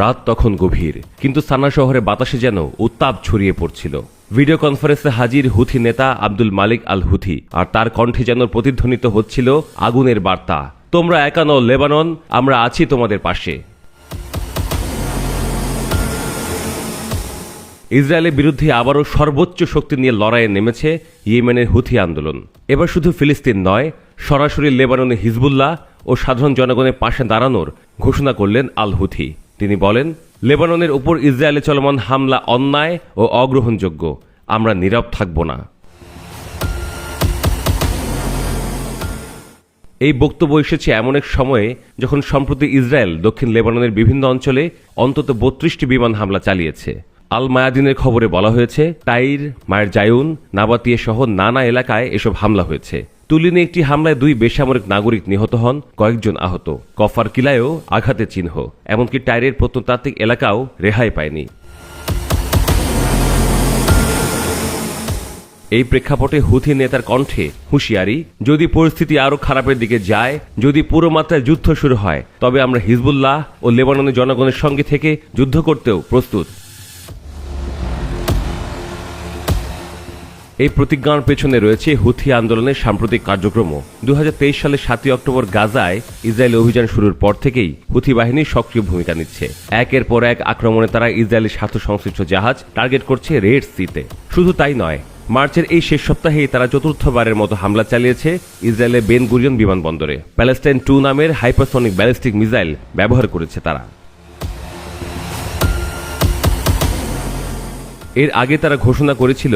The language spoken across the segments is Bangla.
রাত তখন গভীর, কিন্তু সানা শহরে বাতাসে যেন উত্তাপ ছড়িয়ে পড়ছিল। ভিডিও কনফারেন্সে হাজির হুথি নেতা আব্দুল মালিক আল হুথি আর তার কণ্ঠে যেন প্রতিধ্বনিত হচ্ছিল আগুনের বার্তা। তোমরা একা নও, লেবানন, আমরা আছি তোমাদের পাশে। ইসরায়েলের বিরুদ্ধে আবারও সর্বোচ্চ শক্তি নিয়ে লড়াইয়ে নেমেছে ইয়েমেনের হুথি আন্দোলন। এবার শুধু ফিলিস্তিন নয় সরাসরি লেবাননে হিজবুল্লাহ ও সাধারণ জনগণের পাশে দাঁড়ানোর ঘোষণা করলেন আল হুথি তিনি বলেন, লেবাননের উপর ইসরায়েলে চলমান হামলা অন্যায় ও অগ্রহণযোগ্য। আমরা নীরব থাকব না। এই বক্তব্য এসেছে এমন এক সময়ে যখন সম্প্রতি ইসরায়েল দক্ষিণ লেবাননের বিভিন্ন অঞ্চলে অন্তত বত্রিশটি বিমান হামলা চালিয়েছে। আল মায়াদিনের খবরে বলা হয়েছে টাইর মায়ের জায়ুন নাবাতিয়ে সহ নানা এলাকায় এসব হামলা হয়েছে। তুলিনে একটি হামলায় দুই বেসামরিক নাগরিক নিহত হন, কয়েকজন আহত। কফার কিলায়ও আঘাতের চিহ্ন, এমনকি টাইরের প্রত্নতাত্ত্বিক এলাকাও রেহাই পায়নি। এই প্রেক্ষাপটে হুথি নেতার কণ্ঠে হুঁশিয়ারি, যদি পরিস্থিতি আরও খারাপের দিকে যায়, যদি পুরো মাত্রায় যুদ্ধ শুরু হয়, তবে আমরা হিজবুল্লাহ ও লেবাননের জনগণের সঙ্গে থেকে যুদ্ধ করতেও প্রস্তুত। এই প্রতিজ্ঞার পেছনে রয়েছে হুথি আন্দোলনের সাম্প্রতিক কার্যক্রমও। দু হাজার তেইশ সালের সাতই অক্টোবর গাজায় ইসরায়েল অভিযান শুরুর পর থেকেই হুথি বাহিনী সক্রিয় ভূমিকা নিচ্ছে। একের পর এক আক্রমণে তারা ইসরায়েলি স্বার্থ সংশ্লিষ্ট জাহাজ টার্গেট করছে রেড সিতে। শুধু তাই নয়, মার্চের এই শেষ সপ্তাহেই তারা চতুর্থবারের মতো হামলা চালিয়েছে ইসরায়েলের বেন গুরিয়ন বিমানবন্দরে। প্যালেস্টাইন টু নামের হাইপারসনিক ব্যালিস্টিক মিসাইল ব্যবহার করেছে তারা। এর আগে তারা ঘোষণা করেছিল,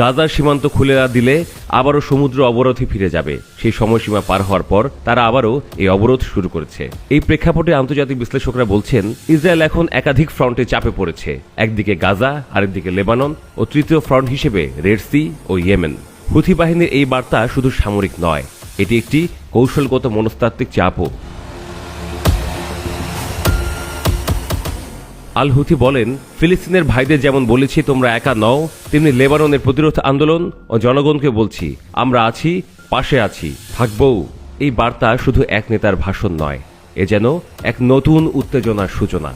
গাজার সীমান্ত খুলে না দিলে আবারও সমুদ্র অবরোধে ফিরে যাবে। সেই সময়সীমা পার হওয়ার পর তারা আবারও এই অবরোধ শুরু করেছে। এই প্রেক্ষাপটে আন্তর্জাতিক বিশ্লেষকরা বলছেন, ইসরায়েল এখন একাধিক ফ্রন্টে চাপে পড়েছে। একদিকে গাজা, আরেকদিকে লেবানন ও তৃতীয় ফ্রন্ট হিসেবে রেড সি ও ইয়েমেন। হুথি বাহিনীর এই বার্তা শুধু সামরিক নয়, এটি একটি কৌশলগত মনস্তাত্ত্বিক চাপও। আল হুথি বলেন, ফিলিস্তিনের ভাইদের যেমন বলেছি, তোমরা একা নও, তেমনি লেবাননের প্রতিরোধ আন্দোলন ও জনগণকে বলছি, আমরা আছি, পাশে আছি, থাকবও। এই বার্তা শুধু এক নেতার ভাষণ নয়, এ যেন এক নতুন উত্তেজনার সূচনা।